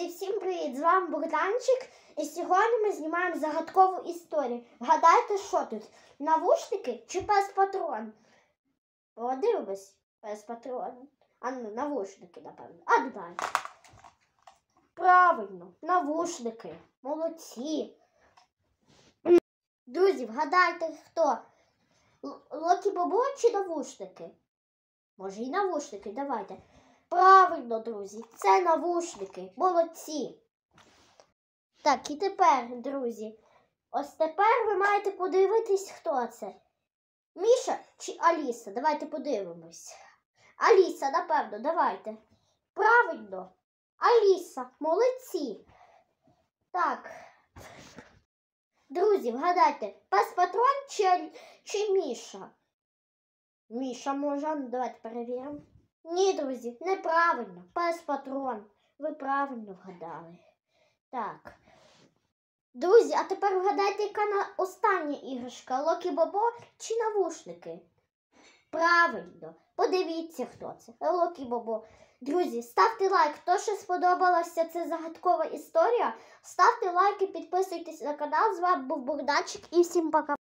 Друзі, всім привіт! З вами Богданчик. І сьогодні ми знімаємо загадкову історію. Вгадайте, що тут? Навушники чи пес патрон? Подивимось, пес патрон. А ну, навушники, напевно. А давай. Правильно, навушники. Молодці. Друзі, вгадайте, хто? Локі Бобо чи навушники? Може, і навушники, давайте. Правильно, друзі, це навушники. Молодці. Так, і тепер, друзі, ось тепер ви маєте подивитись, хто це. Міша чи Аліса? Давайте подивимось. Аліса, напевно, давайте. Правильно. Аліса, молодці. Так. Друзі, вгадайте, пес патрон чи, чи Міша? Міша може, ну давайте перевіримо. Ні, друзі, неправильно. Пес патрон. Ви правильно вгадали. Так. Друзі, а тепер вгадайте, яка на остання іграшка Локі Бобо чи навушники? Правильно. Подивіться, хто це. Локі Бобо. Друзі, ставте лайк. Хто ще сподобалася ця загадкова історія? Ставте лайк і підписуйтесь на канал. З вами був Богданчик і всім пока.